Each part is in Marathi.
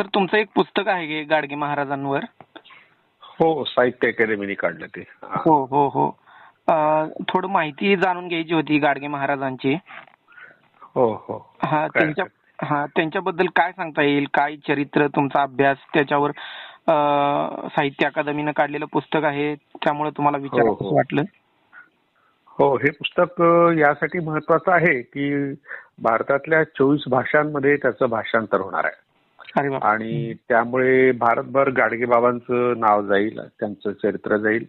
सर तुमचं एक पुस्तक आहे की गाडगे महाराजांवर. हो साहित्य अकॅडमीने काढलं ते. हा. हो हो. हो थोडं माहिती जाणून घ्यायची होती गाडगे महाराजांची. हो हो. हा त्यांच्या हा त्यांच्याबद्दल काय सांगता येईल? काय चरित्र तुमचा अभ्यास त्याच्यावर साहित्य अकादमीनं काढलेलं पुस्तक आहे त्यामुळे तुम्हाला विचारावं हो. वाटलं? हो हे पुस्तक यासाठी महत्वाचं आहे की भारतातल्या चोवीस भाषांमध्ये त्याचं भाषांतर होणार आहे. आणि त्यामुळे भारतभर गाडगे बाबांचं नाव जाईल त्यांचं चरित्र जाईल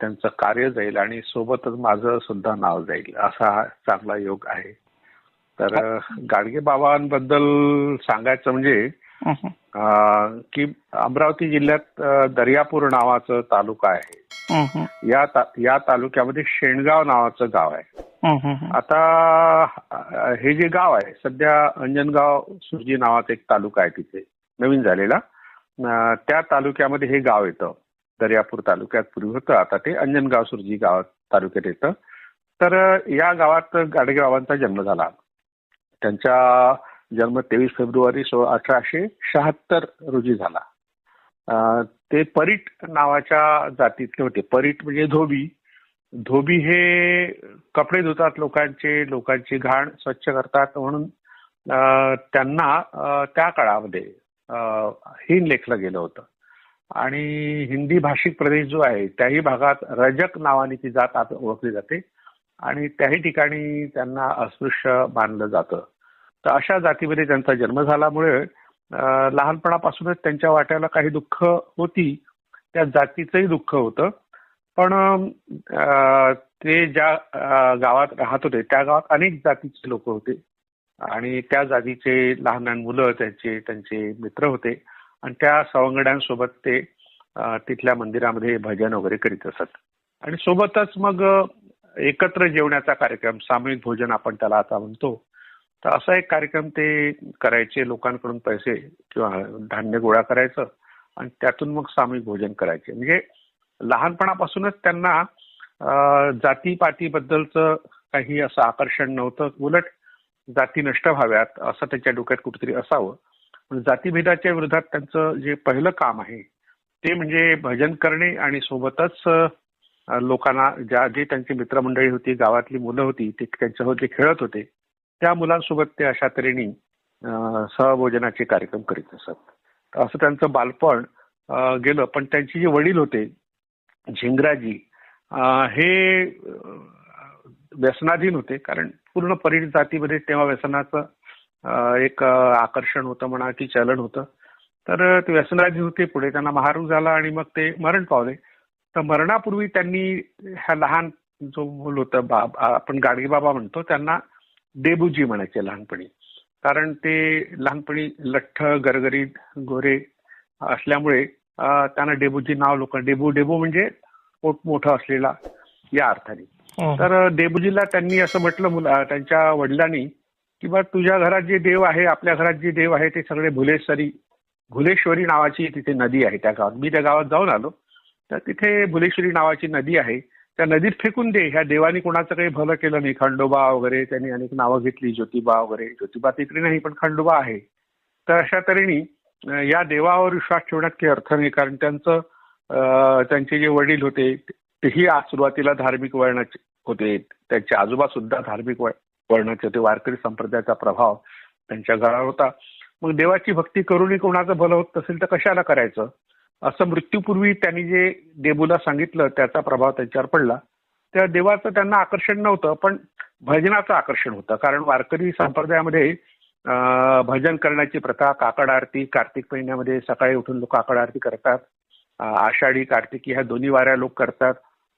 त्यांचं कार्य जाईल आणि सोबतच माझं सुद्धा नाव जाईल असा हा चांगला योग आहे. तर गाडगे बाबांबद्दल सांगायचं म्हणजे की अमरावती जिल्ह्यात दर्यापूर नावाचं तालुका आहे. या ता- या तालुक्यामध्ये शेणगाव नावाचं गाव आहे. आता हे जे गाव आहे सध्या अंजनगाव सुर्जी नावाचा एक तालुका आहे तिथे नवीन झालेला. त्या तालुक्यामध्ये हे गाव येतं. दर्यापूर तालुक्यात पूर्वी होतं आता ते अंजनगाव सुर्जी गाव तालुक्यात येतं. तर या गावात गाडगे बाबांचा जन्म झाला. त्यांचा जन्म तेवीस फेब्रुवारी सो अठराशे शहात्तर रोजी झाला. ते परीट नावाच्या जातीतले होते. परीट म्हणजे धोबी. धोबी हे कपडे धुतात लोकांचे लोकांची घाण स्वच्छ करतात म्हणून त्यांना त्या काळामध्ये हीन लेखलं गेलं होतं. आणि हिंदी भाषिक प्रदेश जो आहे त्याही भागात रजक नावाने ती जात आता ओळखली जाते. आणि त्याही ठिकाणी त्यांना अस्पृश्य मानलं जातं. तर अशा जातीमध्ये त्यांचा जन्म झाल्यामुळे लहानपणापासूनच त्यांच्या वाट्याला काही दुःख होती त्या जातीचंही दुःख होतं. पण ते ज्या गावात राहत होते त्या गावात अनेक जातीचे लोक होते. आणि त्या जातीचे लहान लहान मुलं त्यांचे त्यांचे मित्र होते. आणि त्या सवंगड्यांसोबत ते तिथल्या मंदिरामध्ये भजन वगैरे करीत असत. आणि सोबतच मग एकत्र जेवण्याचा कार्यक्रम सामूहिक भोजन आपण त्याला आता म्हणतो. तर असा एक कार्यक्रम ते करायचे लोकांकडून पैसे किंवा धान्य गोळा करायचं. आणि त्यातून मग सामूहिक भोजन करायचे. म्हणजे लहानपणापासूनच त्यांना जातीपातीबद्दलचं काही असं आकर्षण नव्हतं. उलट जाती नष्ट व्हाव्यात असं त्यांच्या डोक्यात कुठेतरी असावं. पण जातीभेदाच्या विरोधात त्यांचं जे पहिलं काम आहे ते म्हणजे भजन करणे आणि सोबतच लोकांना ज्या जे त्यांची मित्रमंडळी होती गावातली मुलं होती ते त्यांच्यावर जे खेळत होते त्या मुलांसोबत ते अशा तऱ्हेने सहभोजनाचे कार्यक्रम करीत असत. असं त्यांचं बालपण गेलं. पण त्यांचे जे वडील होते झिंगराजी हे व्यसनाधीन होते. कारण पूर्ण परिणित जातीमध्ये तेव्हा व्यसनाचं एक आकर्षण होतं म्हणा की चलन होतं. तर ते व्यसनाधीन होते पुढे. त्यांना महारू झाला आणि मग ते मरण पावले. तर मरणापूर्वी त्यांनी ह्या लहान जो मूल होतं बा आपण गाडगे बाबा म्हणतो त्यांना देबूजी म्हणायचे लहानपणी. कारण ते लहानपणी लठ्ठ गरगरीत गोरे असल्यामुळे त्यांना डेबूजी नाव लोक डेबू डेबू म्हणजे पोट मोठं असलेला या अर्थाने. हम्म, तर डेबूजीला त्यांनी असं म्हटलं मुला त्यांच्या वडिलांनी की बा तुझ्या घरात जे देव आहे आपल्या घरात जे देव आहे ते सगळे भुलेश्वरी भुलेश्वरी नावाची तिथे नदी आहे त्या गावात. मी त्या गावात जाऊन आलो. तर तिथे भुलेश्वरी नावाची नदी आहे. त्या नदीत फेकून दे. ह्या देवानी कोणाचं काही भलं केलं नाही. खंडोबा वगैरे त्यांनी अनेक नावं घेतली. ज्योतिबा वगैरे. ज्योतिबा तिकडे नाही पण खंडोबा आहे. तर अशा तऱ्हेने या देवावर विश्वास ठेवण्यात काही अर्थ नाही कारण त्यांचं त्यांचे जे वडील होते तेही आज सुरुवातीला धार्मिक वळणाचे होते. त्यांचे आजोबा सुद्धा धार्मिक वळणाचे होते. वारकरी संप्रदायाचा प्रभाव त्यांच्या घरावर होता. मग देवाची भक्ती करूनही कोणाचं भलं होत असेल तर कशाला करायचं? असं मृत्यूपूर्वी त्यांनी जे देबूला सांगितलं त्याचा प्रभाव त्यांच्यावर पडला. त्या देवाचं त्यांना आकर्षण नव्हतं पण भजनाचं आकर्षण होतं. कारण वारकरी संप्रदायामध्ये भजन करण्याची प्रथा काकड आरती कार्तिक महिन्यामध्ये सकाळी उठून लोक काकड आरती करतात. आषाढी कार्तिकी ह्या दोन्ही वाऱ्या लोक करतात.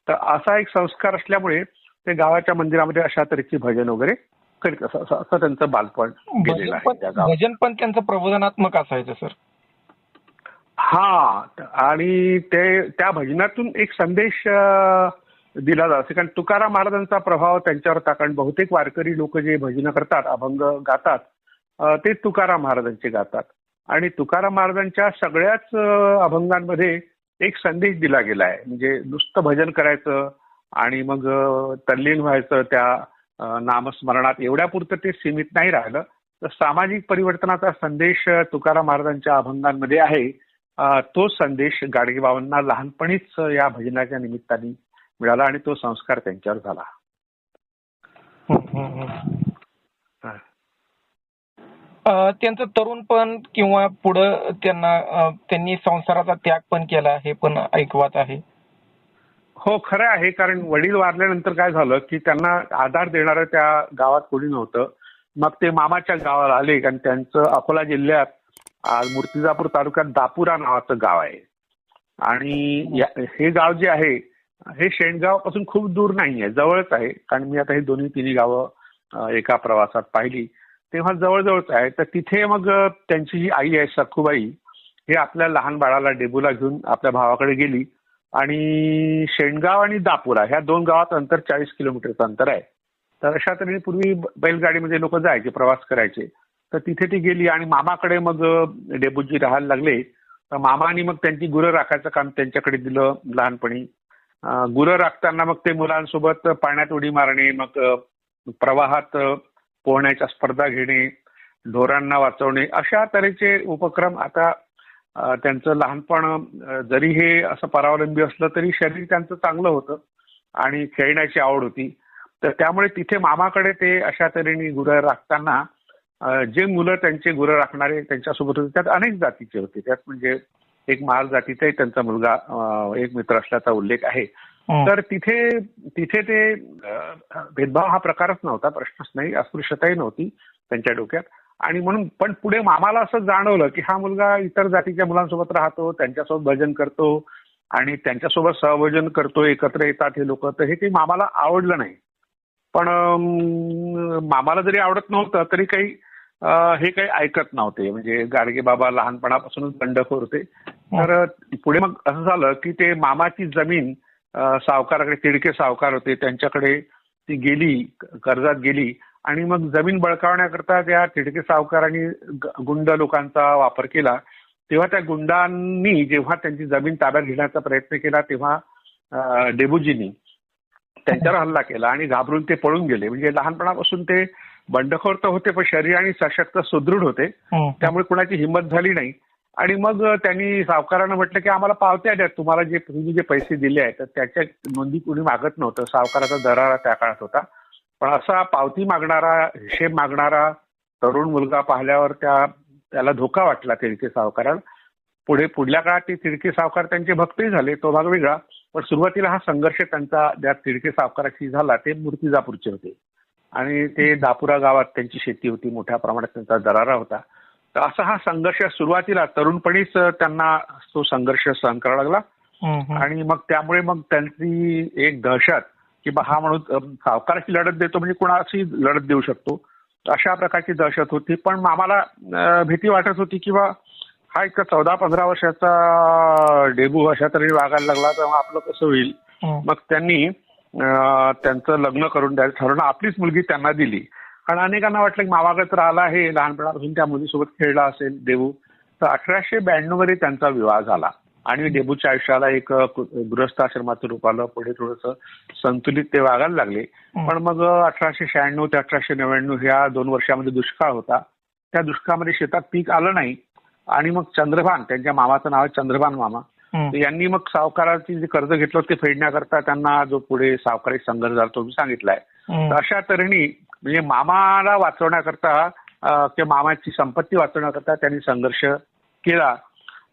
तर असा एक संस्कार असल्यामुळे ते गावाच्या मंदिरामध्ये अशा तऱ्हेची भजन वगैरे करीत असं त्यांचं बालपण गेलेलं भजन आहे भजन पण त्यांचं प्रबोधनात्मक असायचं सर. हा आणि ते त्या भजनातून एक संदेश दिला जातो. कारण तुकाराम महाराजांचा प्रभाव त्यांच्यावर होता कारण बहुतेक वारकरी लोक जे भजन करतात अभंग गातात ते तुकाराम महाराजांचे गातात. आणि तुकाराम महाराजांच्या सगळ्याच अभंगांमध्ये एक संदेश दिला गेला आहे म्हणजे नुसतं भजन करायचं आणि मग तल्लीन व्हायचं त्या नामस्मरणात. एवढ्यापुरतं ते सीमित नाही राहिलं. तर सामाजिक परिवर्तनाचा संदेश तुकाराम महाराजांच्या अभंगांमध्ये आहे. तो संदेश गाडगेबाबांना लहानपणीच या भजनाच्या निमित्ताने मिळाला आणि तो संस्कार त्यांच्यावर झाला. त्यांचं तरुणपण किंवा पुढं त्यांना त्यांनी संसाराचा त्याग पण केला हे पण ऐकवात आहे. हो खरं आहे. कारण वडील वारल्यानंतर काय झालं की त्यांना आधार देणारं त्या गावात कोणी नव्हतं. मग ते मामाच्या गावाला आले कारण त्यांचं अकोला जिल्ह्यात मूर्तिजापूर तालुक्यात दापुरा नावाचं गाव आहे. आणि हे गाव जे आहे हे शेणगावापासून खूप दूर नाही आहे जवळच आहे. कारण मी आता हे दोन्ही तिन्ही गावं एका प्रवासात पाहिली. तेव्हा जवळजवळच आहे. तर तिथे मग त्यांची जी आई आहे सखूबाई हे आपल्या लहान बाळाला डेबूला घेऊन आपल्या भावाकडे गेली. आणि शेणगाव आणि दापुरा ह्या दोन गावात अंतर चाळीस किलोमीटरचं अंतर आहे. तर अशा तऱ्हेने पूर्वी बैलगाडीमध्ये लोक जायचे प्रवास करायचे. तर तिथे ती गेली आणि मामाकडे मग डेबूजी राहायला लागले. तर मामानी मग त्यांची गुरं राखायचं काम त्यांच्याकडे दिलं लहानपणी. गुरं राखताना मग ते मुलांसोबत पाण्यात उडी मारणे मग प्रवाहात पोहण्याच्या स्पर्धा घेणे ढोरांना वाचवणे अशा तऱ्हेचे उपक्रम आता त्यांचं लहानपण जरी हे असं परावलंबी असलं तरी शरीर त्यांचं चांगलं होतं आणि खेळण्याची आवड होती. तर त्यामुळे तिथे मामाकडे ते अशा तऱ्हेने गुरं राखताना जे मुलं त्यांचे गुरं राखणारे त्यांच्यासोबत होते त्यात अनेक जातीचे होते. त्यात म्हणजे एक महाल जातीचाही त्यांचा मुलगा एक मित्र असल्याचा उल्लेख आहे. तर तिथे तिथे ते भेदभाव हा प्रकारच नव्हता प्रश्नच नाही अस्पृश्यताही नव्हती त्यांच्या डोक्यात. आणि म्हणून पण पुढे मामाला असं जाणवलं की हा मुलगा इतर जातीच्या मुलांसोबत राहतो त्यांच्यासोबत भजन करतो आणि त्यांच्यासोबत सहभजन करतो एकत्र येतात हे लोक तर हे काही मामाला आवडलं नाही. पण मामाला जरी आवडत नव्हतं तरी काही हे काही ऐकत नव्हते. म्हणजे गाडगे बाबा लहानपणापासूनच बंडखोर होते. तर पुढे मग असं झालं की ते मामाची जमीन सावकाराकडे तिडके सावकार होते. त्यांच्याकडे ती गेली कर्जात गेली आणि मग जमीन बळकावण्याकरता त्या तिडके सावकारांनी गुंड लोकांचा वापर केला. तेव्हा त्या गुंडांनी जेव्हा त्यांची जमीन ताब्यात घेण्याचा प्रयत्न केला तेव्हा डेबुजींनी त्यांच्यावर हल्ला केला आणि घाबरून ते पळून गेले. म्हणजे लहानपणापासून ते बंडखोर तर होते पण शरीराने सशक्त सुदृढ होते. हम्म. त्यामुळे कुणाची हिंमत झाली नाही. आणि मग त्यांनी सावकारांना म्हटलं की आम्हाला पावत्या द्या. तुम्हाला जे तुम्ही जे पैसे दिले आहेत तर त्याच्या नोंदी कुणी मागत नव्हतं. सावकाराचा दरारा त्या काळात होता. पण असा पावती मागणारा हिशेब मागणारा तरुण मुलगा पाहिल्यावर त्या त्याला धोका वाटला तिडके सावकाराला. पुढे पुढल्या काळात ते तिडके सावकार त्यांचे भक्तही झाले तो भाग वेगळा. पण सुरुवातीला हा संघर्ष त्यांचा ज्या तिडके सावकाराशी झाला ते मूर्तिजापूरचे होते. आणि ते दापुरा गावात त्यांची शेती होती मोठ्या प्रमाणात त्यांचा दरारा होता. तर असा हा संघर्ष सुरुवातीला तरुणपणीच त्यांना तो संघर्ष सहन करावा लागला. आणि मग त्यामुळे मग त्यांची एक दहशत की बा हा म्हणून सावकाराची लढत देतो म्हणजे कुणाची लढत देऊ शकतो. तर अशा प्रकारची दहशत होती. पण आम्हाला भीती वाटत होती की बा हा इतका चौदा पंधरा वर्षाचा डेबू अशा तऱ्हेने वागायला लागला तेव्हा आपलं कसं होईल. मग त्यांनी त्यांचं लग्न करून द्यायचं ठरवलं आपलीच मुलगी त्यांना दिली. कारण अनेकांना वाटलं की मावागत राहिला आहे लहानपणापासून त्या मुलीसोबत खेळला असेल देऊ तर अठराशे ब्याण्णवमध्ये त्यांचा विवाह झाला. आणि डेबूच्या आयुष्याला एक अ, कु- गृहस्थाश्रमाचं रूप आलं पुढे थोडंसं संतुलित ते वागायला लागले. पण मग अठराशे शहाण्णव ते अठराशे नव्याण्णव ह्या दोन वर्षामध्ये दुष्काळ होता. त्या दुष्काळामध्ये शेतात पीक आलं नाही. आणि मग चंद्रभान त्यांच्या मामाचं नाव आहे चंद्रभान मामा. यांनी मग सावकाराची जे कर्ज घेतलं ते फेडण्याकरता त्यांना जो पुढे सावकारी संघर्ष झाला तो मी सांगितलाय. तर अशा तऱ्हेने म्हणजे मामाला वाचवण्याकरता किंवा मामाची संपत्ती वाचवण्याकरता त्यांनी संघर्ष केला.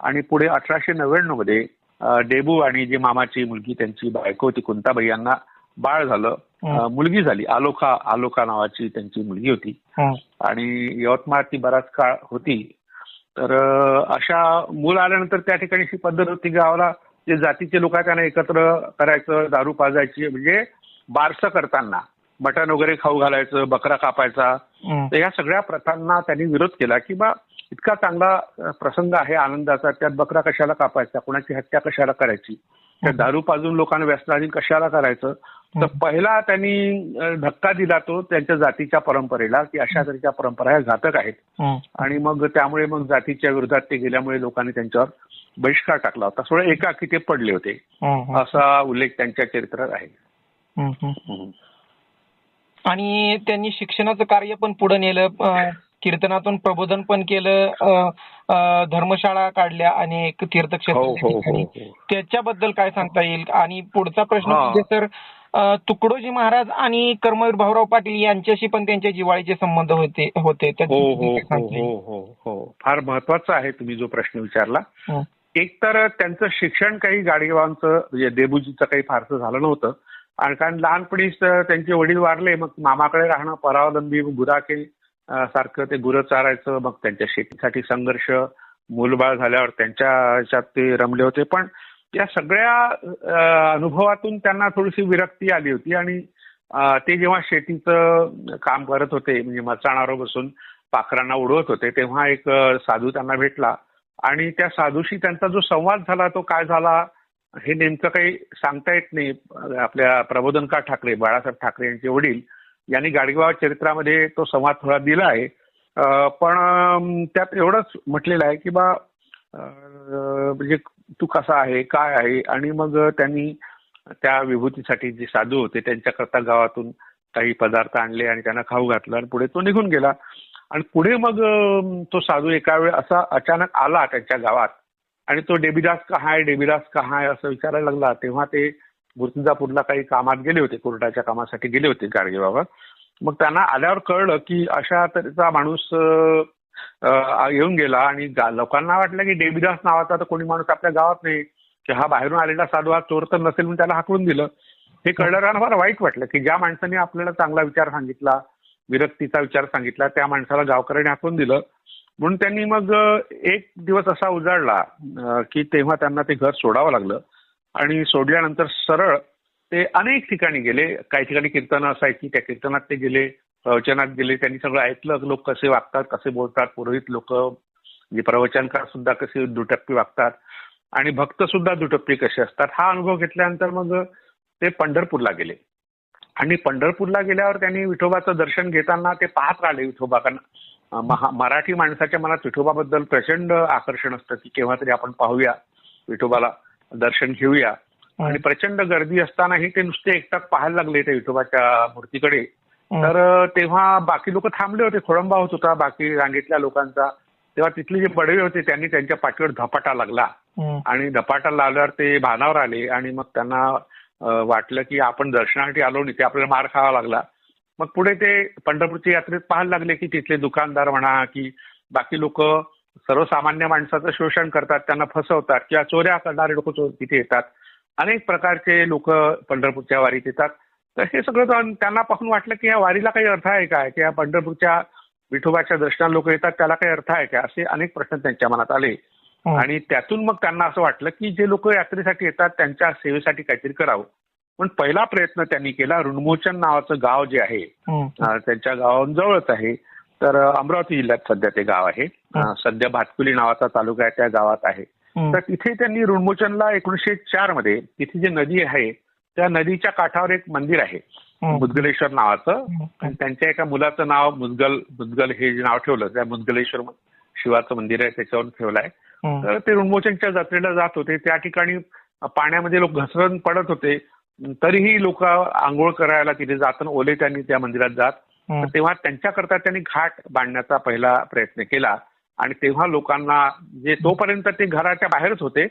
आणि पुढे अठराशे नव्याण्णवमध्ये डेबू आणि जी मामाची मुलगी त्यांची बायको होती कुंताबाई यांना बाळ झालं. मुलगी झाली. आलोखा आलोखा नावाची त्यांची मुलगी होती. आणि यवतमाळ ती बराच काळ होती. तर अशा मूल आल्यानंतर त्या ठिकाणी अशी पद्धत होती गावाला जे जातीचे लोक आहेत त्यांना एकत्र करायचं दारू पाजायची म्हणजे बारसं करताना. मटण वगैरे खाऊ घालायचं बकरा कापायचा. तर या सगळ्या प्रथांना त्यांनी विरोध केला की बा इतका चांगला प्रसंग आहे आनंदाचा त्यात बकरा कशाला कापायचा कोणाची हत्या कशाला करायची? त्या दारू पाजून लोकांना व्यसनाधीन कशाला करायचं? तर पहिला त्यांनी धक्का दिला तो त्यांच्या जातीच्या परंपरेला की अशा तऱ्हेच्या परंपरा ह्या घातक आहेत. आणि मग त्यामुळे मग जातीच्या विरोधात ते गेल्यामुळे लोकांनी त्यांच्यावर बहिष्कार टाकला होता. थोडं एकाकी ते पडले होते. असा उल्लेख त्यांच्या चरित्रात आहे. आणि त्यांनी शिक्षणाचं कार्य पण पुढे नेलं कीर्तनातून प्रबोधन पण केलं धर्मशाळा काढल्या अनेक तीर्थक्षेत्र हो हो हो त्याच्याबद्दल काय सांगता येईल? आणि पुढचा प्रश्न. म्हणजे सर तुकडोजी महाराज आणि कर्मवीर भाऊराव पाटील यांच्याशी पण त्यांच्या जिव्हाळीचे संबंध होते होते. हो हो हो? हो हो हो. फार महत्त्वाचा आहे तुम्ही जो प्रश्न विचारला. एक तर त्यांचं शिक्षण काही गाडगेबाबांचं म्हणजे देबूजीचं काही फारसं झालं नव्हतं. कारण लहानपणीच त्यांचे वडील वारले मग मामाकडे राहणं परावलंबी गुराखे सारखं ते गुरं चारायचं मग त्यांच्या शेतीसाठी संघर्ष मूलबाळ झाल्यावर त्यांच्या ह्याच्यात ते रमले होते. पण या सगळ्या अनुभवातून त्यांना थोडीशी विरक्ती आली होती आणि ते जेव्हा शेतीचं काम करत होते म्हणजे मचाणावर बसून पाखरांना उडवत होते तेव्हा एक साधू त्यांना भेटला. आणि त्या साधूशी त्यांचा जो संवाद झाला तो काय झाला? हे नेमकं काही सांगता येत नाही. आपल्या प्रबोधनकार ठाकरे बाळासाहेब ठाकरे यांचे वडील यांनी गाडगेबाबा चरित्रामध्ये तो संवाद थोडा दिला आहे. पण त्यात एवढंच म्हटलेलं आहे की बा म्हणजे तू कसा आहे काय आहे? आणि मग त्यांनी त्या विभूतीसाठी जे साधू होते त्यांच्याकरता गावातून काही पदार्थ आणले आणि त्यांना खाऊ घातलं आणि पुढे तो निघून गेला. आणि पुढे मग तो साधू एका वेळ असा अचानक आला त्यांच्या गावात. आणि तो डेबिदास कहा आहे डेबिदास कहा आहे असं विचारायला लागला तेव्हा ते गुरुतुंजापूरला काही कामात गेले होते कोर्टाच्या कामासाठी गेले होते गाडगे बाबा मग त्यांना आल्यावर कळलं की अशा तऱ्हेचा माणूस येऊन गेला आणि लोकांना वाटलं की डेबिदास नावाचा तर कोणी माणूस आपल्या गावात नाही की हा बाहेरून आलेला साधू हा चोर तर नसेल म्हणून त्याला हाकलून दिलं. हे कळल्यावर फार वाईट वाटलं की ज्या माणसाने आपल्याला चांगला विचार सांगितला विरक्तीचा विचार सांगितला त्या माणसाला गावकऱ्याने हाकून दिलं. म्हणून त्यांनी मग एक दिवस असा उजाडला की तेव्हा त्यांना ते घर सोडावं लागलं. आणि सोडल्यानंतर सरळ ते अनेक ठिकाणी गेले. काही ठिकाणी कीर्तनं असायची. त्या कीर्तनात ते गेले प्रवचनात गेले. त्यांनी सगळं ऐकलं लोक कसे वागतात कसे बोलतात. पुरोहित लोक म्हणजे प्रवचनकार सुद्धा कसे दुटप्पी वागतात. आणि भक्त सुद्धा दुटप्पी कसे असतात हा अनुभव घेतल्यानंतर मग ते पंढरपूरला गेले. आणि पंढरपूरला गेल्यावर त्यांनी विठोबाचं दर्शन घेताना ते पाहत राहिले विठोबा. मराठी माणसाच्या मनात विठोबाबद्दल प्रचंड आकर्षण असतं की केव्हा तरी आपण पाहूया विठोबाला दर्शन घेऊया. आणि प्रचंड गर्दी असतानाही ते नुसते एकटाक पाहायला लागले त्या विठोबाच्या मूर्तीकडे. तर तेव्हा बाकी लोक थांबले होते खोळंबा होत होता बाकी रांगेतल्या लोकांचा. तेव्हा तिथले जे बडवे होते त्यांनी त्यांच्या पाठीवर धपाटा लागला. आणि धपाटा लावल्यावर ते भानावर आले आणि मग त्यांना वाटलं की आपण दर्शनासाठी आलो नाही ते आपल्याला मार खावा लागला. मग पुढे ते पंढरपूरच्या यात्रेत पाहायला लागले की तिथले दुकानदार म्हणा की बाकी लोक सर्वसामान्य माणसाचं शोषण करतात त्यांना फसवतात किंवा चोऱ्या करणारे लोक तिथे येतात. अनेक प्रकारचे लोक पंढरपूरच्या वारीत येतात. तर हे सगळं त्यांना पाहून वाटलं की या वारीला काही अर्थ आहे काय की या पंढरपूरच्या विठोबाच्या दर्शनाला लोक येतात त्याला काही अर्थ आहे का? असे अनेक प्रश्न त्यांच्या मनात आले. हं. आणि त्यातून मग त्यांना असं वाटलं की जे लोक यात्रेसाठी येतात त्यांच्या सेवेसाठी काहीतरी करावं. पण पहिला प्रयत्न त्यांनी केला ऋणमोचन नावाचं गाव जे आहे हं. त्यांच्या गावाहून जवळच आहे तर अमरावती जिल्ह्यात सध्या ते गाव आहे अं, सध्या भातकुली नावाचा तालुका आहे त्या गावात आहे हं. तर तिथे त्यांनी ऋणमोचनला एकोणीशे चारमध्ये तिथे जी नदी आहे त्या नदीच्या काठावर एक मंदिर आहे हं. मुदगलेश्वर नावाचं हं. आणि त्यांच्या एका मुलाचं नाव मुदगल मुदगल हे जे नाव ठेवलं त्या मुदगलेश्वर शिवाचं मंदिर आहे त्याच्यावर ठेवलं आहे हं. तर ते ऋणमोचनच्या जत्रेला जात होते त्या ठिकाणी पाण्यामध्ये लोक घसरण पडत होते तरीही लोक आंघोळ करायला तिथे जाताना ओले त्यांनी त्या मंदिरात जात. तेव्हा त्यांच्याकरता त्यांनी घाट बांधण्याचा पहिला प्रयत्न केला. आणि तेव्हा लोकांना जे तोपर्यंत ते घराच्या बाहेरच होते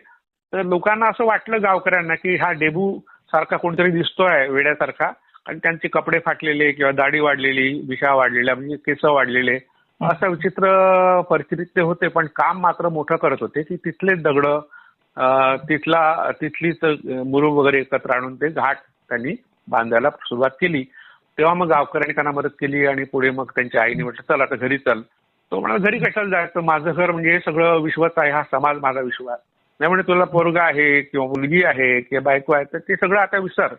तर लोकांना असं वाटलं गावकऱ्यांना की हा डेबू सारखा कोणतरी दिसतोय वेड्यासारखा. आणि त्यांचे कपडे फाटलेले किंवा दाढी वाढलेली विषा वाढलेल्या म्हणजे केस वाढलेले असं विचित्र परिस्थितीत ते होते. पण काम मात्र मोठं करत होते की तिथले दगड तिथला तिथलीच मुरुम वगैरे एकत्र आणून ते घाट त्यांनी बांधायला सुरुवात केली. तेव्हा मग गावकऱ्यांनी त्यांना मदत केली आणि पुढे मग त्यांच्या आईने म्हटलं चल आता घरी चल. तो म्हणा घरी कशाला जायचं? माझं घर म्हणजे हे सगळं विश्वच आहे हा समाज माझा विश्व आहे नाही म्हणजे तुला पोरगा आहे किंवा मुलगी आहे किंवा बायको आहे तर ते सगळं आता विसर.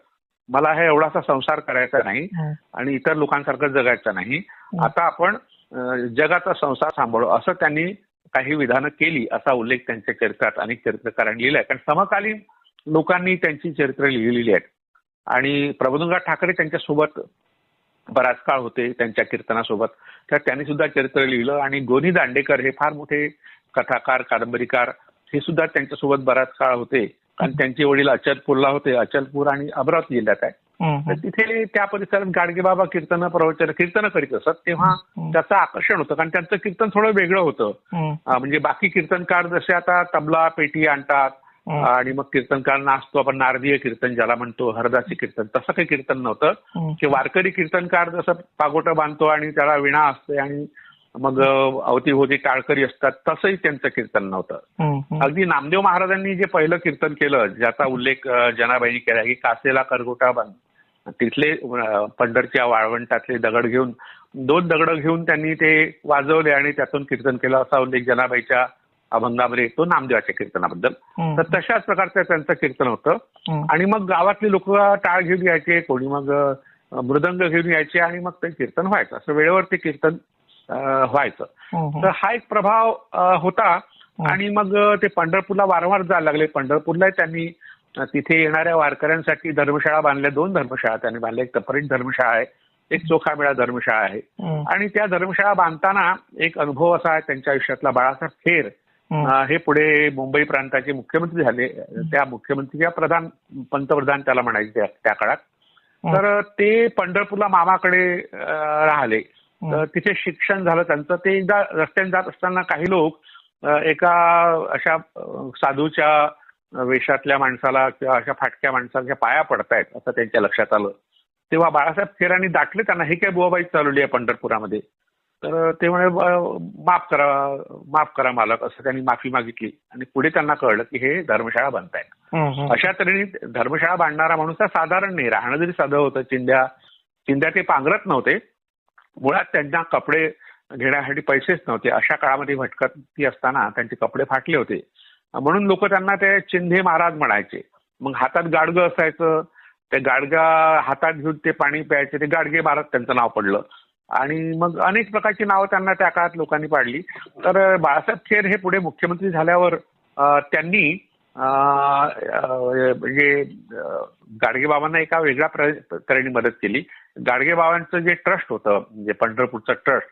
मला हे एवढासा संसार करायचा नाही. आणि इतर लोकांसारखं जगायचं नाही. आता आपण जगाचा संसार सांभाळू. असं त्यांनी काही विधानं केली असा उल्लेख त्यांच्या चरित्रात अनेक चरित्रकारांनी लिहिलाय कारण समकालीन लोकांनी त्यांची चरित्र लिहिलेली आहेत. आणि प्रबोधनराव ठाकरे त्यांच्यासोबत बराच काळ होते त्यांच्या कीर्तनासोबत. तर त्यांनी सुद्धा चरित्र लिहिलं आणि गोनी दांडेकर हे फार मोठे कथाकार कादंबरीकार हे सुद्धा त्यांच्यासोबत बराच काळ होते. आणि त्यांचे वडील अचलपूरला होते. अचलपूर आणि अमरावती जिल्ह्यात आहे तर तिथे त्या परिसरात गाडगेबाबा कीर्तन प्रवचन कीर्तन करीत असत. तेव्हा त्याचं आकर्षण होतं कारण त्यांचं कीर्तन थोडं वेगळं होतं. म्हणजे बाकी कीर्तनकार जसे आता तबला पेटी आणतात आणि मग कीर्तनकार नाचतो आपण नारदीय कीर्तन ज्याला म्हणतो हरदासी कीर्तन तसं काही कीर्तन नव्हतं. की वारकरी कीर्तनकार जसं पागोटं बांधतो आणि त्याला विणा असते आणि मग अवतीभोवती टाळकरी असतात तसंही त्यांचं कीर्तन नव्हतं. अगदी नामदेव महाराजांनी जे पहिलं कीर्तन केलं ज्याचा उल्लेख जनाबाईंनी केला की कासेला करगोटा बांध तिथले पंढरच्या वाळवंटातले दगड घेऊन दोन दगड घेऊन त्यांनी ते वाजवले आणि त्यातून कीर्तन केलं असा उल्लेख जनाबाईच्या अभंगामध्ये येतो नामदेवाच्या कीर्तनाबद्दल. तर तशाच प्रकारचं त्यांचं कीर्तन होतं. आणि मग गावातली लोक टाळ घेऊन यायचे कोणी मग मृदंग घेऊन यायचे आणि मग ते कीर्तन व्हायचं. असं वेळेवर ते कीर्तन व्हायचं. हम्म, तर हा एक प्रभाव होता. आणि मग ते पंढरपूरला वारंवार जायला लागले. पंढरपूरला त्यांनी तिथे येणाऱ्या वारकऱ्यांसाठी धर्मशाळा बांधल्या. दोन धर्मशाळा त्यांनी बांधल्या. एक तपरीत धर्मशाळा आहे. एक चोखामेळा धर्मशाळा आहे. आणि त्या धर्मशाळा बांधताना एक अनुभव असा आहे त्यांच्या आयुष्यातला. बाळासाहेब खेर हे पुढे मुंबई प्रांताचे मुख्यमंत्री झाले. त्या मुख्यमंत्री किंवा प्रधान पंतप्रधान त्याला म्हणायचे त्या- काळात. तर ते पंढरपूरला मामाकडे राहिले. तिथे शिक्षण झालं त्यांचं ते एकदा रस्त्याने जात असताना काही लोक एका अशा साधूच्या वेशातल्या माणसाला किंवा अशा फाटक्या माणसाच्या पाया पडतायत असं त्यांच्या लक्षात आलं. तेव्हा बाळासाहेब खेरांनी दाटले त्यांना हे काय बुवाबाई चालवली आहे पंढरपुरामध्ये? तर ते म्हणे "ब- माफ करा माफ करा मालक असं त्यांनी माफी मागितली. आणि पुढे त्यांना कळलं की हे धर्मशाळा बांधतायत. अशा तऱ्हेने धर्मशाळा बांधणारा माणूस हा साधारण नाही. राहणं जरी साधं होतं चिंध्या चिंध्या ते पांघरत नव्हते. मुळात त्यांना कपडे घेण्यासाठी पैसेच नव्हते. अशा काळामध्ये भटकती असताना त्यांचे कपडे फाटले होते. म्हणून लोक त्यांना ते चिंधे महाराज म्हणायचे. मग हातात गाडगं असायचं. ते गाडगा हातात घेऊन ते पाणी प्यायचे. ते गाडगे महाराज त्यांचं नाव पडलं. आणि मग अनेक प्रकारची नावं त्यांना त्या काळात लोकांनी पाडली. तर बाळासाहेब खेर हे पुढे मुख्यमंत्री झाल्यावर त्यांनी म्हणजे अं, गाडगेबाबांना एका वेगळ्या तऱ्हेने मदत केली. गाडगेबाबांचं जे ट्रस्ट होतं म्हणजे पंढरपूरचं ट्रस्ट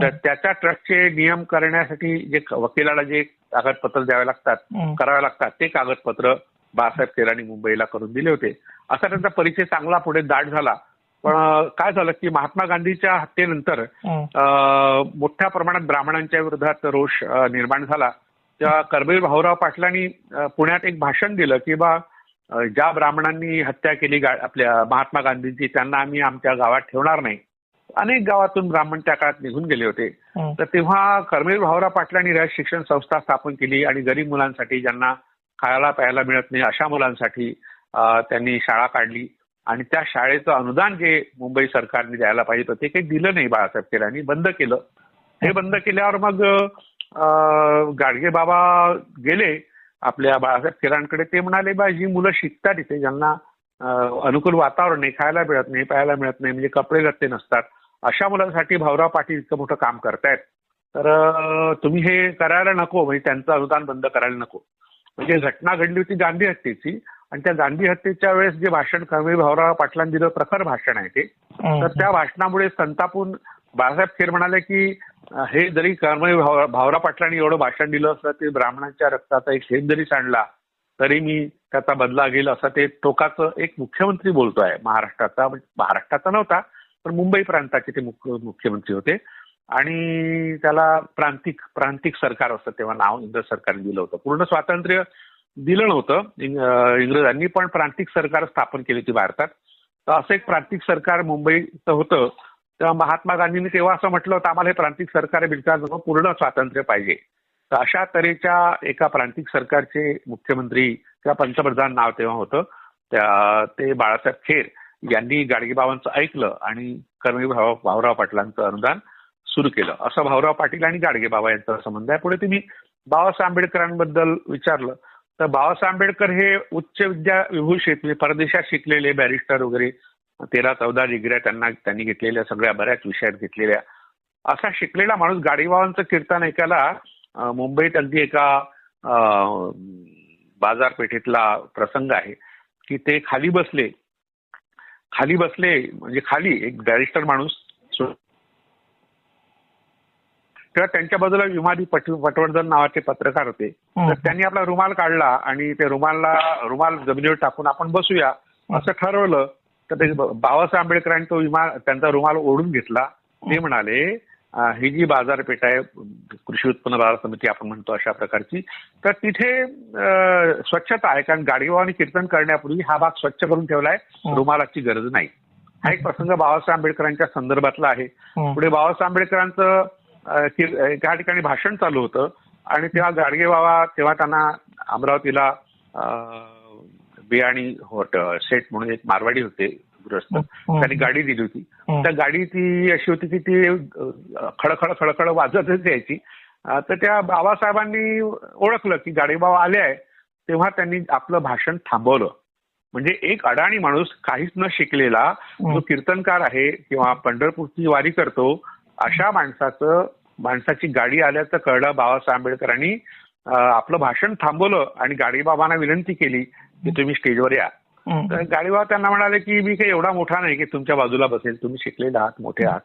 तर त्याच्या ट्रस्टचे नियम करण्यासाठी जे वकिलाला जे कागदपत्र द्यावे लागतात. करावे लागतात ते कागदपत्र बाळासाहेब खेरांनी मुंबईला करून दिले होते. असा त्यांचा परिचय चांगला पुढे दाट झाला. पण काय झालं की महात्मा गांधीच्या हत्येनंतर मोठ्या प्रमाणात ब्राह्मणांच्या विरोधात रोष निर्माण झाला. तेव्हा कर्मवीर भाऊराव पाटलांनी पुण्यात एक भाषण दिलं की बा ज्या ब्राह्मणांनी हत्या केली आपल्या महात्मा गांधींची त्यांना आम्ही आमच्या गावात ठेवणार नाही. अनेक गावातून ब्राह्मण त्या काळात निघून गेले होते. तर तेव्हा कर्मवीर भाऊराव पाटलांनी रयत शिक्षण संस्था स्थापन केली आणि गरीब मुलांसाठी ज्यांना खायला प्यायला मिळत नाही अशा मुलांसाठी त्यांनी शाळा काढली. आणि त्या शाळेचं अनुदान जे मुंबई सरकारने द्यायला पाहिजे होतं ते काही दिलं नाही बाळासाहेब खेरांनी बंद केलं. हे बंद केल्यावर मग गाडगे बाबा गेले आपल्या बाळासाहेब खेरांकडे ते म्हणाले बा जी मुलं शिकतात इथे. ज्यांना अनुकूल वातावरण नाही खायला मिळत नाही प्यायला मिळत नाही म्हणजे कपडे लत्ते नसतात. अशा मुलांसाठी भाऊराव पाटील इतकं मोठं काम करतायत. तर तुम्ही हे करायला नको म्हणजे त्यांचं अनुदान बंद करायला नको. म्हणजे घटना घडली होती गांधी हत्येची. आणि त्या गांधी हत्येच्या वेळेस जे भाषण कर्मवीर भाऊराव पाटलांनी दिलं प्रखर भाषण आहे ते. तर त्या भाषणामुळे संतापून बाळासाहेब खेर म्हणाले की हे जरी कर्मवीर भावरा पाटलांनी एवढं भाषण दिलं असं ते ब्राह्मणांच्या रक्ताचा एक थेंब जरी सांडला तरी मी त्याचा बदला घेईल असं ते टोकाचं एक मुख्यमंत्री बोलतोय महाराष्ट्राचा म्हणजे महाराष्ट्राचा नव्हता पण मुंबई प्रांताचे ते मुख्य- मुख्यमंत्री होते. आणि त्याला प्रांतिक प्रांतिक सरकार असं तेव्हा नाव इंग्रज सरकारने दिलं होतं. पूर्ण स्वातंत्र्य दिलं नव्हतं इंग्रजांनी पण प्रांतिक सरकार स्थापन केली होती भारतात. तर असं एक प्रांतिक सरकार मुंबईचं होतं तेव्हा महात्मा गांधींनी तेव्हा असं म्हटलं होतं आम्हाला हे प्रांतिक सरकार बिलकार पूर्ण स्वातंत्र्य पाहिजे. तर अशा तऱ्हेच्या एका प्रांतिक सरकारचे मुख्यमंत्री किंवा पंतप्रधान नाव तेव्हा होतं. त्या ते बाळासाहेब खेर यांनी गाडगेबाबांचं ऐकलं आणि कर्मी भाऊराव पाटलांचं अनुदान सुरू केलं. असं भाऊराव पाटील आणि गाडगेबाबा यांचा संबंध आहे. पुढे तुम्ही बाबासाहेब आंबेडकरांबद्दल विचारलं तर बाबासाहेब आंबेडकर हे उच्च विद्या विभूषित म्हणजे परदेशात शिकलेले बॅरिस्टर वगैरे तेरा चौदा डिग्र्या त्यांना त्यांनी घेतलेल्या सगळ्या बऱ्याच विषयात घेतलेल्या. असा शिकलेला माणूस गाडीबाबांचं कीर्तन ऐकायला मुंबईत अगदी एका बाजारपेठेतला प्रसंग आहे की ते खाली बसले. खाली बसले म्हणजे खाली एक बॅरिस्टर माणूस. तेव्हा त्यांच्या बाजूला विमादी पट पटवर्धन नावाचे पत्रकार होते. तर त्यांनी आपला रुमाल काढला आणि ते रुमालला रुमाल जमिनीवर टाकून आपण बसूया असं ठरवलं. तर ते बाबासाहेब आंबेडकरांनी तो विमान त्यांचा रुमाल ओढून घेतला. ते म्हणाले ही जी बाजारपेठ आहे कृषी उत्पन्न बाजार समिती आपण म्हणतो अशा प्रकारची तर तिथे स्वच्छता आहे. कारण गाडीवानी कीर्तन करण्यापूर्वी हा भाग स्वच्छ करून ठेवलाय. रुमालाची गरज नाही. हा एक प्रसंग बाबासाहेब आंबेडकरांच्या संदर्भातला आहे. पुढे बाबासाहेब आंबेडकरांचं त्या ठिकाणी भाषण चालू होतं. आणि तेव्हा गाडगे बाबा तेव्हा त्यांना अमरावतीला बियाणी होट सेट म्हणून एक मारवाडी होते गृहस्थ. त्यांनी गाडी दिली होती. त्या गाडी ती अशी होती की ती खडखड खडखड वाजतच यायची. तर त्या बाबासाहेबांनी ओळखलं की गाडीबाबा आले आहे तेव्हा त्यांनी आपलं भाषण थांबवलं. म्हणजे एक अडाणी माणूस काहीच न शिकलेला जो कीर्तनकार आहे किंवा पंढरपूरची वारी करतो अशा माणसाचं माणसाची गाडी आल्याचं कळलं बाबासाहेब आंबेडकरांनी. आपलं भाषण थांबवलं आणि गाडीबाबांना विनंती केली की तुम्ही स्टेजवर या. तर गाडीबाबा त्यांना म्हणाले की मी काही एवढा मोठा नाही की तुमच्या बाजूला बसेल तुम्ही शिकलेले आहात मोठे आहात.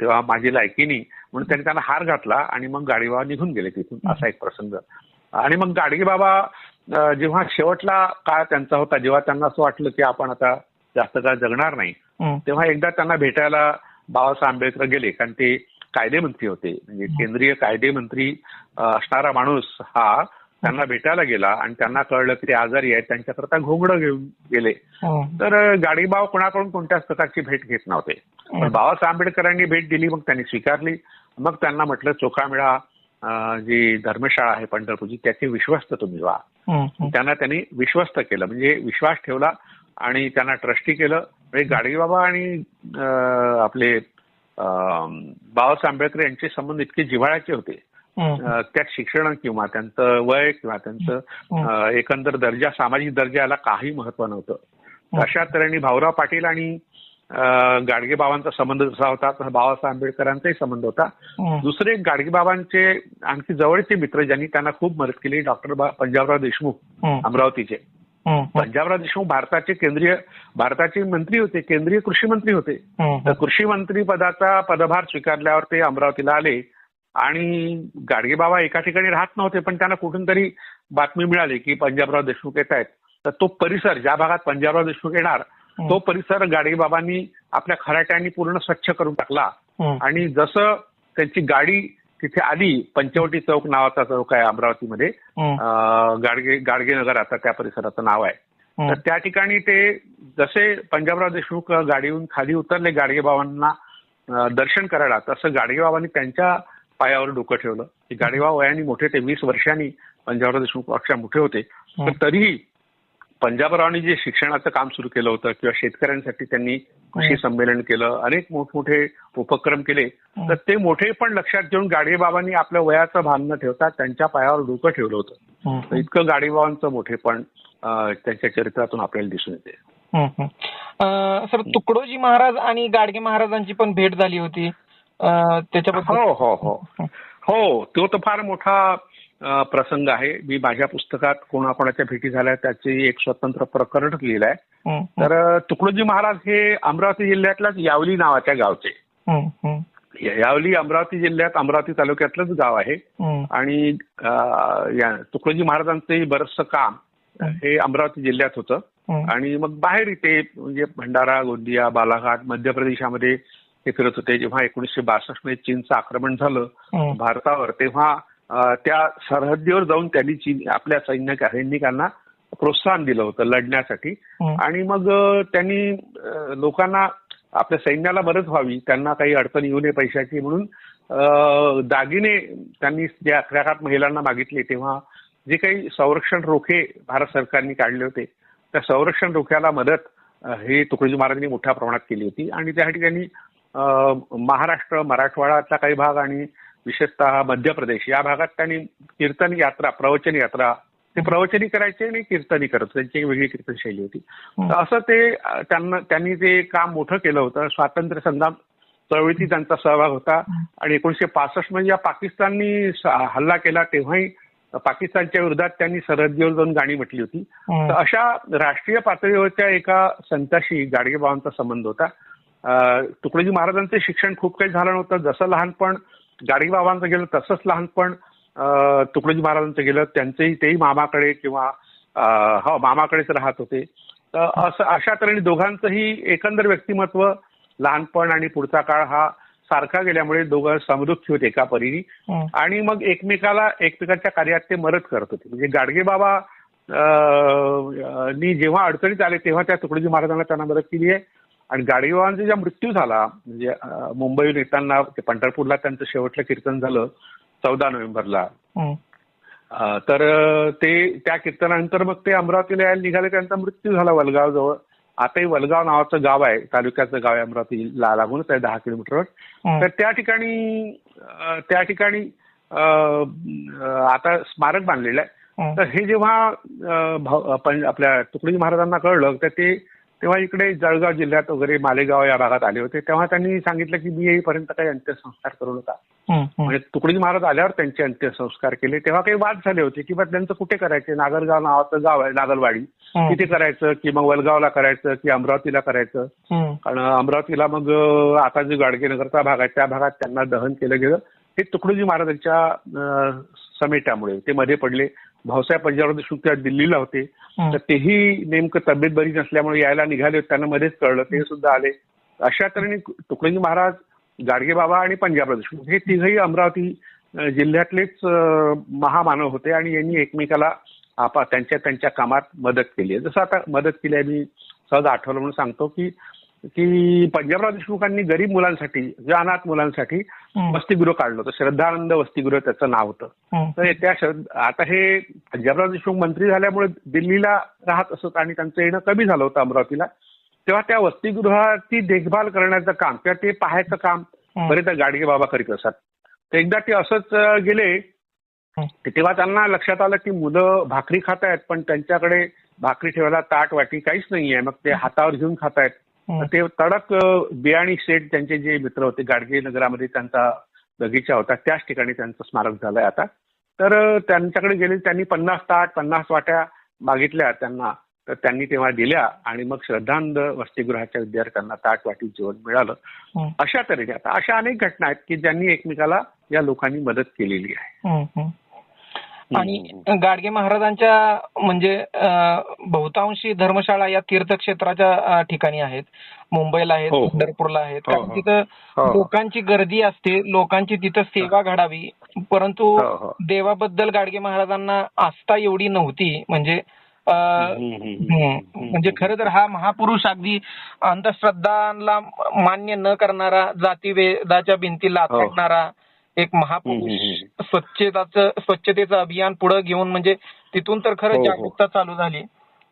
तेव्हा माझी लायकी नाही म्हणून त्यांनी त्यांना हार घातला आणि मग गाडीबाबा निघून गेले तिथून. असा एक प्रसंग. आणि मग गाडगेबाबा अं, जेव्हा शेवटला काळ त्यांचा होता जेव्हा त्यांना असं वाटलं की आपण आता जास्त काळ जगणार नाही. तेव्हा एकदा त्यांना भेटायला बाबासाहेब आंबेडकर गेले. कारण ते कायदेमंत्री होते. म्हणजे केंद्रीय कायदेमंत्री असणारा माणूस हा त्यांना भेटायला गेला आणि त्यांना कळलं की ते आजारी आहेत त्यांच्याकरता घोंगडं घेऊन गेले. हं. तर गाडीबाव कोणाकडून कोणत्याच प्रकारची भेट घेत नव्हते. पण बाबासाहेब आंबेडकरांनी भेट दिली मग त्यांनी स्वीकारली. मग त्यांना म्हटलं चोखामेळा जी धर्मशाळा आहे पंढरपूरची त्याचे विश्वस्त तुम्ही व्हा. त्यांना त्यांनी विश्वस्त केलं म्हणजे विश्वास ठेवला आणि त्यांना ट्रस्टी केलं. म्हणजे गाडगेबाबा आणि आपले बाबासाहेब आंबेडकर यांचे संबंध इतके जिव्हाळ्याचे होते. त्यात शिक्षण किंवा त्यांचं वय किंवा त्यांचं एकंदर दर्जा सामाजिक दर्जा याला काही महत्त्व नव्हतं अशा तऱ्हेने भाऊराव पाटील आणि अं, गाडगेबाबांचा संबंध जसा होता तसा बाबासाहेब आंबेडकरांचाही संबंध होता. दुसरे गाडगेबाबांचे आणखी जवळचे मित्र ज्यांनी त्यांना खूप मदत केली डॉक्टर पंजाबराव देशमुख. अमरावतीचे. पंजाबराव देशमुख भारताचे केंद्रीय भारताचे मंत्री होते केंद्रीय कृषी मंत्री होते. तर कृषी मंत्री पदाचा पदभार स्वीकारल्यावर ते अमरावतीला आले आणि गाडगेबाबा एका ठिकाणी राहत नव्हते पण त्यांना कुठून तरी बातमी मिळाली की पंजाबराव देशमुख येत आहेत तर तो परिसर ज्या भागात पंजाबराव देशमुख येणार तो परिसर गाडगेबाबांनी आपल्या खराट्यांनी पूर्ण स्वच्छ करून टाकला. आणि जसं त्यांची गाडी तिथे आली पंचवटी चौक नावाचा चौक आहे अमरावतीमध्ये. अं, गाडगे गाडगेनगर आता त्या परिसराचं नाव आहे. तर त्या ठिकाणी ते जसे पंजाबराव देशमुख गाडीहून खाली उतरले गाडगेबाबांना दर्शन करायला तसं गाडगेबाबांनी त्यांच्या पायावर डोकं ठेवलं. की गाडगेबाबा वयाने मोठे ते वीस वर्षांनी पंजाबराव देशमुखपेक्षा मोठे होते. तर तरीही पंजाबरावांनी जे शिक्षणाचं काम सुरू केलं होतं किंवा शेतकऱ्यांसाठी त्यांनी कृषी संमेलन केलं अनेक मोठमोठे उपक्रम केले तर ते मोठे पण लक्षात घेऊन गाडगेबाबांनी आपल्या वयाचं भान न ठेवता त्यांच्या पायावर डोकं ठेवलं होतं. तर इतकं मोठेपण अं, त्यांच्या चरित्रातून आपल्याला दिसून येते. सर तुकडोजी महाराज आणि गाडगे महाराजांची पण भेट झाली होती. त्याच्याबद्दल हो हो हो हो तो तर फार मोठा प्रसंग आहे मी माझ्या पुस्तकात कोणाकोणाच्या भेटी झाल्या त्याचे एक स्वतंत्र प्रकरणच लिहिलं आहे हं. तर तुकडोजी महाराज हे अमरावती जिल्ह्यातल्याच यावली नावाच्या गावचे हं. हं. यावली अमरावती जिल्ह्यात अमरावती तालुक्यातलंच गाव आहे हं. आणि तुकडोजी महाराजांचंही बरचसं काम हे अमरावती जिल्ह्यात होतं हं. आणि मग बाहेर इथे म्हणजे भंडारा गोंदिया बालाघाट मध्य प्रदेशामध्ये ते फिरत होते जेव्हा एकोणीसशे बासष्टमध्ये चीनचं आक्रमण झालं हं. भारतावर तेव्हा त्या सरहद्दीवर जाऊन त्यांनी चीन आपल्या सैनिक सैनिकांना प्रोत्साहन दिलं होतं लढण्यासाठी हं. आणि मग त्यांनी लोकांना आपल्या सैन्याला मदत व्हावी त्यांना काही अडचण येऊ नये पैशाची म्हणून दागिने त्यांनी ज्या काळात महिलांना मागितले तेव्हा जे काही संरक्षण रोखे भारत सरकारने काढले होते त्या संरक्षण रोख्याला मदत हे तुकडोजी महाराजांनी मोठ्या प्रमाणात केली होती आणि त्यासाठी त्यांनी महाराष्ट्र मराठवाड्याचा काही भाग आणि विशेषतः मध्य प्रदेश या भागात त्यांनी कीर्तन यात्रा प्रवचन यात्रा ते प्रवचनी करायचे आणि कीर्तनी करत होते. त्यांची एक वेगळी कीर्तन शैली होती असं ते त्यांना त्यांनी ते काम मोठं केलं होतं स्वातंत्र्य संग्राम चळवळीत त्यांचा सहभाग होता आणि एकोणीशे पासष्टमध्ये या पाकिस्ताननी हल्ला केला तेव्हाही पाकिस्तानच्या विरोधात त्यांनी सरहद्दीवर जाऊन गाणी म्हटली होती. तर अशा राष्ट्रीय पातळीवरच्या एका संताशी गाडगेबाबांचा संबंध होता. तुकडोजी महाराजांचं शिक्षण खूप काही झालं नव्हतं. जसं लहानपण गाडगेबाबांचं गेलं तसंच लहानपण तुकडोजी महाराजांचं गेलं. त्यांचेही तेही मामाकडे किंवा अं, हो मामाकडेच राहत होते. तर असं अशा तऱ्हेने दोघांचंही एकंदर व्यक्तिमत्व लहानपण आणि पुढचा काळ हा सारखा गेल्यामुळे दोघं समृद्धी होते एका परीने. हं. आणि मग एकमेकाला एकमेकांच्या कार्यात ते मदत करत होते. म्हणजे गाडगे बाबा अं, नी जेव्हा अडचणीत आले तेव्हा त्या तुकडोजी महाराजांना त्यांना मदत केली आहे. आणि बाबांचा जेव्हा मृत्यू झाला म्हणजे मुंबईहून येताना ते पंढरपूरला त्यांचं शेवटलं कीर्तन झालं चौदा नोव्हेंबरला. तर ते त्या कीर्तनानंतर मग ते अमरावतीला यायला निघाले त्यांचा मृत्यू झाला वलगाव जवळ आताही वलगाव नावाचं गाव आहे तालुक्याचं गाव आहे अमरावतीला लागूनच आहे दहा किलोमीटरवर. तर त्या ठिकाणी त्या ठिकाणी आता स्मारक बांधलेलं आहे. तर हे जेव्हा आपल्या तुकडोजी महाराजांना कळलं तर ते तेव्हा इकडे जळगाव जिल्ह्यात वगैरे मालेगाव या भागात आले होते. तेव्हा त्यांनी सांगितलं की मी येईपर्यंत काही अंत्यसंस्कार करू नका. म्हणजे तुकडोजी महाराज आल्यावर त्यांचे अंत्यसंस्कार केले. तेव्हा काही वाद झाले होते की बा त्यांचं कुठे करायचे? नागरगाव नावाचं गाव आहे नागलवाडी. तिथे करायचं की मग वलगावला करायचं की अमरावतीला करायचं. कारण अमरावतीला मग आता जो गाडगेनगरचा भाग आहे त्या भागात त्यांना दहन केलं गेलं. हे तुकडोजी महाराजांच्या समेटामुळे ते मध्ये पडले. भाऊसाहेब पंजाबराव देशमुख त्या दिल्लीला होते. तर तेही नेमकं तब्येत बरी नसल्यामुळे यायला निघाले त्यांना मध्येच कळलं. ते सुद्धा आले. अशा तऱ्हेने तुकडोजी महाराज गाडगे बाबा आणि पंजाबराव देशमुख हे तिघही अमरावती जिल्ह्यातलेच महामानव होते आणि यांनी एकमेकाला आपा त्यांच्या त्यांच्या कामात मदत केली आहे. जसं आता मदत केली आहे मी सहज आठवलं म्हणून सांगतो की की पंजाबराव देशमुखांनी गरीब मुलांसाठी किंवा अनाथ मुलांसाठी. वसतिगृह काढलं होतं श्रद्धानंद वसतिगृह त्याचं नाव होतं. तर त्या श्रद्ध- आता हे पंजाबराव देशमुख मंत्री झाल्यामुळे दिल्लीला राहत असत आणि त्यांचं येणं कमी झालं होतं अमरावतीला तेव्हा त्या वसतिगृहाची देखभाल करण्याचं काम किंवा ते पाहायचं काम. बरेच गाडगे बाबा करीत असत तर एकदा ते असंच गेले. की तेव्हा त्यांना लक्षात आलं की मुलं भाकरी खात आहेत पण त्यांच्याकडे भाकरी ठेवायला ताट वाटी काहीच नाहीये मग ते हातावर घेऊन खात आहेत. तर ते तडक बियाणी शेठ त्यांचे जे मित्र होते गाडगे नगरामध्ये त्यांचा बगीचा होता त्याच ठिकाणी त्यांचं स्मारक झालंय आता. तर त्यांच्याकडे गेले त्यांनी पन्नास ताट पन्नास वाट्या मागितल्या त्यांना. तर त्यांनी तेव्हा दिल्या आणि मग श्रद्धांध वसतिगृहाच्या विद्यार्थ्यांना ताट वाटी जेवण मिळालं. अशा तऱ्हेने आता अशा अनेक घटना आहेत की ज्यांनी एकमेकाला या लोकांनी मदत केलेली आहे. आणि गाडगे महाराजांच्या म्हणजे बहुतांशी धर्मशाळा या तीर्थक्षेत्राच्या ठिकाणी आहेत मुंबईला आहेत हो, हो. पंढरपूरला आहेत हो, कारण. तिथं. लोकांची गर्दी असते लोकांची तिथं सेवा घडावी परंतु. देवाबद्दल गाडगे महाराजांना आस्था एवढी नव्हती म्हणजे. म्हणजे खरं तर हा महापुरुष अगदी अंधश्रद्धांना मान्य न करणारा जातीभेदाच्या भिंती लाथडणारा एक महापुरुष स्वच्छताचं स्वच्छतेचं अभियान पुढे घेऊन म्हणजे तिथून तर हो, खरं हो. जागरूकता चालू झाली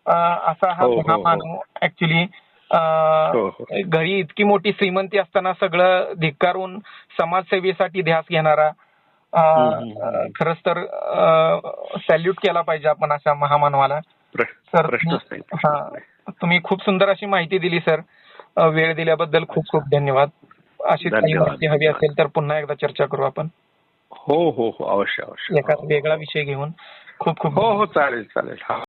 असा हा हो, हो, हो. महामानव ऍक्च्युली हो, हो. घरी इतकी मोठी श्रीमंती असताना सगळं धिक्कारून समाजसेवेसाठी ध्यास घेणारा. खरंच तर सॅल्यूट केला पाहिजे आपण अशा महामानवाला सर हा. तुम्ही खूप सुंदर अशी माहिती दिली सर वेळ दिल्याबद्दल खूप खूप धन्यवाद अशी काही. माहिती हवी असेल तर पुन्हा एकदा चर्चा करू आपण. हो हो हो. अवश्य अवश्य. एखादा वेगळा विषय घेऊन. खूप खूप हो हो चालेल चालेल.